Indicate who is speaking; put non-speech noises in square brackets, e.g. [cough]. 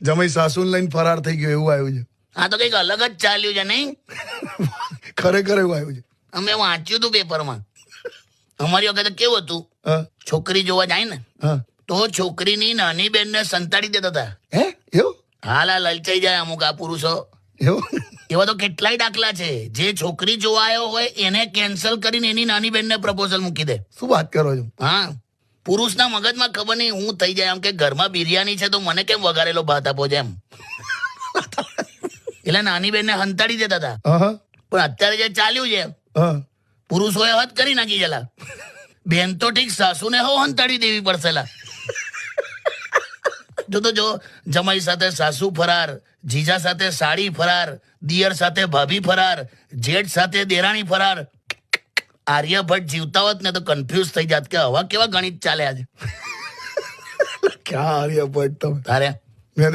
Speaker 1: જમાઈ સાસુને લઈને ફરાર થઈ ગયો એવું આવ્યું છે.
Speaker 2: આ તો કંઈક અલગ જ ચાલ્યું છે નહીં?
Speaker 1: ખરેખર એવું આવ્યું છે.
Speaker 2: અમે વાંચ્યું હતું પેપરમાં. અમારી વખતે કેવું હતું? છોકરી જોવા જાય ને
Speaker 1: હા.
Speaker 2: તો છોકરીની નાની બેનને સંતાડી દેતા હતા.
Speaker 1: હે? એવું?
Speaker 2: હાલ આ લલચાઈ જાય અમુક આ પુરુષો.
Speaker 1: એવું?
Speaker 2: એવા તો કેટલાય દાખલા છે. જે છોકરી જોવા આવ્યો હોય એને કેન્સલ કરીને એની નાની બેનને પ્રપોઝલ મૂકી દે.
Speaker 1: શું વાત કરો છો?
Speaker 2: હા. પુરુષના મગજમાં ખબર નહીં હું થઈ જાય આમ કે ઘરમાં બિરયાની છે તો મને કેમ વઘારેલો ભાત આપો છે એમ? એટલે નાની બેન ને હંતાડી દેતા હતા. પણ અત્યારે જે ચાલ્યું છે પુરુષોએ હદ કરી નાખી જલા બેન તો ઠીક સાસુને હો હંતાડી દેવી પડશે જો તો જો જમાઈ સાથે સાસુ ફરાર જીજા સાથે સાડી ફરાર દિયર સાથે ભાભી ફરાર જેઠ સાથે દેરાણી ફરાર આર્યભટ્ટ જીવતા હોત ને તો કન્ફ્યુઝ થઈ જાત કે હવા કેવા ગણિત ચાલે આજે [laughs]
Speaker 1: ક્યાં આર્યભટ્ટ તમે?
Speaker 2: તારે?
Speaker 1: મેં